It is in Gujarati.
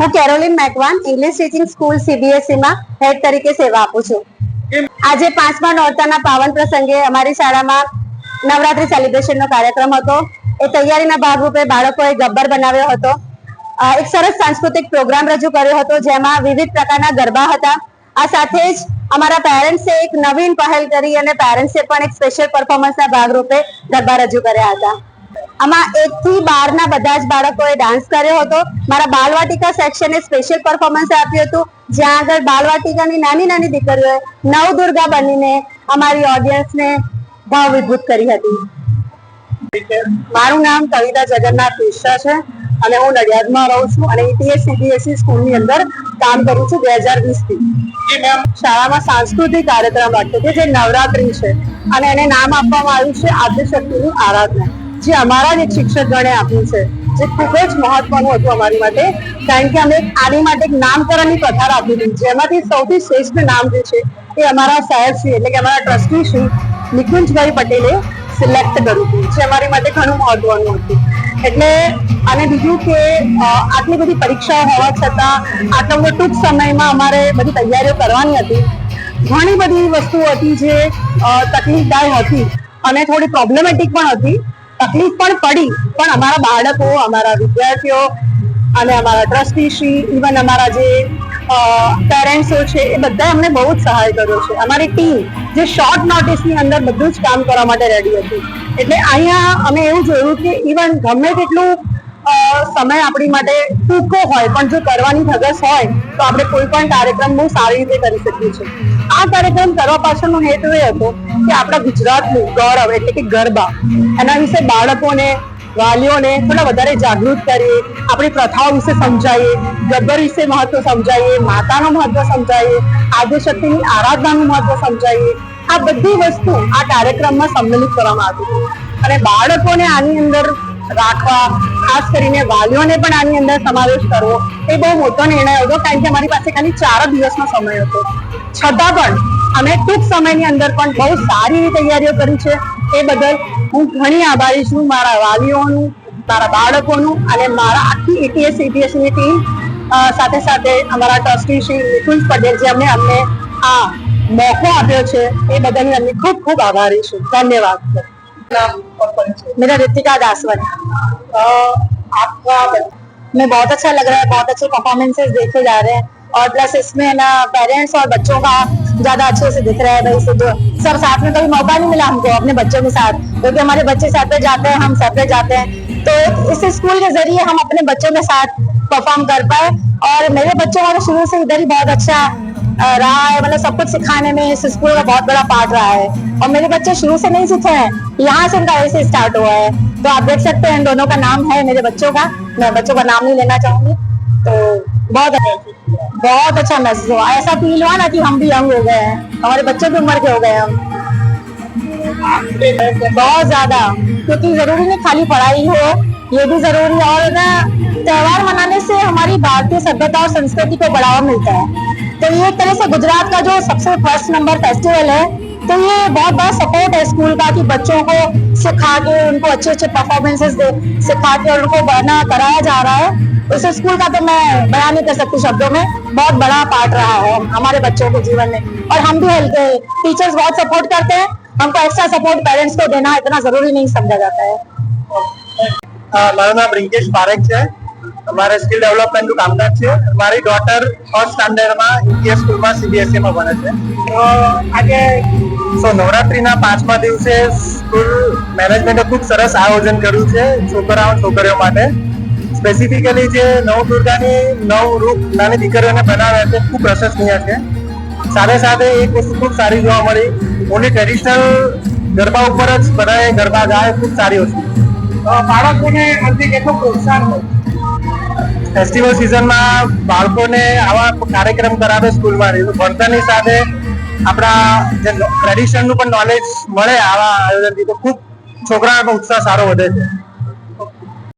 હું Caroline Macwan English teaching school સીબીએસઈમાં head તરીકે સેવા આપું છું. આજે પાંચમા નોરતાના પાવન પ્રસંગે અમારી શાળામાં નવરાત્રી સેલિબ્રેશનનો કાર્યક્રમ હતો. એ તૈયારીના ભાગરૂપે બાળકોએ ગબ્બર બનાવ્યો હતો. એક સરસ સાંસ્કૃતિક પ્રોગ્રામ રજૂ કર્યો હતો જેમાં વિવિધ પ્રકારના ગરબા હતા. આ સાથે જ અમારા પેરેન્ટ્સે એક નવીન પહેલ કરી અને પેરેન્ટ્સે પણ એક સ્પેશિયલ પરફોર્મન્સના ભાગરૂપે ગરબા રજૂ કર્યા હતા. આમાં એક થી બાર ના બધા જ બાળકોએ ડાન્સ કર્યો હતો. મારા બાલવાટિકા સેક્શને સ્પેશિયલ પરફોર્મન્સ આપ્યું હતું. જ્યાં આગળ બાલવાટિકાની નાની નાની દીકરીઓએ નવ દુર્ગા બનીને અમારી ઓડિયન્સને ભાવ વિભૂત કરી હતી. મારું નામ કવિતા જગન્નાથ મિશ્રા છે અને હું નડિયાદમાં રહું છું અને ઈટીએસ સીબીએસઈ સ્કૂલની અંદર કામ કરું છું બે હજાર વીસથી શાળામાં સાંસ્કૃતિક કાર્યક્રમ રાખ્યો છે જે નવરાત્રી છે. અને એને નામ આપવામાં આવ્યું છે આદ્યશક્તિની આરાધના. જે અમારા જ એક શિક્ષક ગણે આપ્યું છે, જે ખૂબ જ મહત્વનું હતું અમારી માટે, કારણ કે અમે આની માટે એક નામકરણની પથાર આપી હતી જેમાંથી સૌથી શ્રેષ્ઠ નામ જે છે, એ અમારા સાહેબ શ્રી, એટલે કે અમારા ટ્રસ્ટી શ્રી નિકુંજભાઈ પટેલે સિલેક્ટ કર્યું હતું, જે અમારી માટે ઘણું મહત્વનું હતું. એટલે અને બીજું કે આટલી બધી પરીક્ષાઓ હોવા છતાં, આટલો બધો ટૂંક સમયમાં અમારે બધી તૈયારીઓ કરવાની હતી. ઘણી બધી વસ્તુઓ હતી જે તકલીફદાય હતી અને થોડી પ્રોબ્લેમેટિક પણ હતી. તકલીફ પણ પડી. પણ અમારા બાળકો, અમારા વિદ્યાર્થીઓ અને અમારા ટ્રસ્ટીશ્રી ઇવન અમારા જે પેરેન્ટ્સો છે, એ બધાએ અમને બહુ જ સહાય કર્યો છે. અમારી ટીમ જે શોર્ટ નોટિસની અંદર બધું જ કામ કરવા માટે રેડી હતી. એટલે અહીંયા અમે એવું જોયું કે ઇવન ગમે તેટલું સમય આપણી માટે ટૂંકો હોય, પણ જો કરવાની ધગસ હોય, તો આપણે કોઈ પણ કાર્યક્રમ બહુ સારી રીતે કરી શકીએ છીએ. આ કાર્યક્રમ કરવા પાછળનો હેતુ એ હતો કે આપણા ગુજરાતનું ગૌરવ એટલે કે ગરબા, એના વિશે બાળકોને, વાલીઓને થોડા વધારે જાગૃત કરીએ, આપણી પ્રથાઓ વિશે સમજાવીએ ગબ્બર વિશે મહત્વ સમજાવીએ, માતાનું મહત્વ સમજાવીએ આદ્યશક્તિની આરાધનાનું મહત્વ સમજાવીએ, આ બધી વસ્તુ આ કાર્યક્રમમાં સંમેલિત કરવામાં આવી. અને બાળકોને આની અંદર રાખવા, ખાસ કરીને વાલીઓને પણ આની અંદર સમાવેશ કરવો, એ બહુ મોટો નિર્ણય હતો, કારણ કે અમારી પાસે ખાલી ચાર દિવસનો સમય હતો. છતાં પણ અમે ટૂંક સમયની અંદર પણ બહુ સારી તૈયારીઓ કરી છે. એ બદલ હું ઘણી આભારી છું મારા વાલીઓનું, મારા બાળકોનું અને મારા આખી એટીએસ એટીએસની ટીમ સાથે સાથે અમારા ટ્રસ્ટી શ્રી નિકુંજ પટેલ જે અમને અમને આ મોકો આપ્યો છે, એ બદલ હું ખૂબ ખૂબ આભારી છું. ધન્યવાદ मेरा ऋतिका दासवन। आपका मैं बहुत अच्छा लग रहा है बहुत अच्छे परफॉर्मेंसेस देखे जा रहे हैं। और प्लस इसमें ना पेरेंट्स और बच्चों का ज़्यादा अच्छे से दिख रहा है भाई से जो सब साथ में कभी मौका नहीं मिला हमको अपने बच्चों के साथ क्योंकि तो हमारे बच्चे सेपरेट जाते हैं हम सेपरेट जाते हैं। तो इस स्कूल के ज़रिए हम अपने बच्चों के साथ परफॉर्म कर पाए। और मेरे बच्चों का शुरू से इधर ही बहुत अच्छा रहा है मतलब सब कुछ सिखाने में इस स्कूल का बहुत बड़ा पार्ट रहा है। और मेरे बच्चे शुरू से नहीं सीखे हैं, यहाँ से उनका ऐसे स्टार्ट हुआ है। तो आप देख सकते हैं दोनों का नाम है मेरे बच्चों का। मैं बच्चों का नाम नहीं लेना चाहूँगी। तो बहुत बहुत अच्छा महसूस हुआ। ऐसा फील हुआ ना कि हम भी यंग हो गए हैं। हमारे बच्चे भी उम्र के हो गए हम। बहुत ज़्यादा। क्योंकि ज़रूरी नहीं खाली पढ़ाई हो, ये भी ज़रूरी है। और ना, त्योहार मनाने से हमारी भारतीय सभ्यता और संस्कृति को बढ़ावा मिलता है। तो ये एक तरह से गुजरात का जो सबसे फ़र्स्ट नंबर फेस्टिवल है तो ये बहुत बड़ा सपोर्ट है स्कूल का कि बच्चों को सिखा के उनको अच्छे अच्छे परफॉर्मेंसेस दे, सिखा के उनको बढ़ना कराया जा रहा है। उस स्कूल का तो मैं बयान नहीं कर सकती शब्दों में, बहुत बड़ा पार्ट रहा है हमारे बच्चों के जीवन में। और हम भी हेल्प टीचर्स बहुत सपोर्ट करते हैं, हमको एक्स्ट्रा सपोर्ट पेरेंट्स को देना इतना ज़रूरी नहीं समझा जाता है, हाँ, मेरा नाम रिंकेश पारेख है। અમારે સ્કિલ ડેવલપમેન્ટનું કામકાજ છે. મારી ડોટર ફર્સ્ટ સ્ટાન્ડર્ડમાં યુપીએસ સ્કૂલમાં સીબીએસસીમાં ભણે છે. તો આજે સો નવરાત્રીના પાંચમા દિવસે સ્કૂલ મેનેજમેન્ટે ખૂબ સરસ આયોજન કર્યું છે છોકરાઓ છોકરીઓ માટે. સ્પેસિફિકલી જે નવ દુર્ગાની નવ રૂપ નાની દીકરીઓને બનાવે છે, ખૂબ પ્રશંસનીય છે. સાથે સાથે એક વસ્તુ ખૂબ સારી જોવા મળી. ઓનલી ટ્રેડિશનલ ગરબા ઉપર જ બધાએ ગરબા ગાય, ખૂબ સારી વસ્તુ. બાળકોને અંતે કેટલું પ્રોત્સાહન મળે? ફેસ્ટિવલ સિઝનમાં બાળકોને આવા કાર્યક્રમ કરાવે સ્કૂલમાં. તો ભણતરની સાથે આપણા જે ટ્રેડિશનનું પણ નોલેજ મળે આવા આયોજનથી તો ખૂબ છોકરાઓનો ઉત્સાહ સારો વધે છે.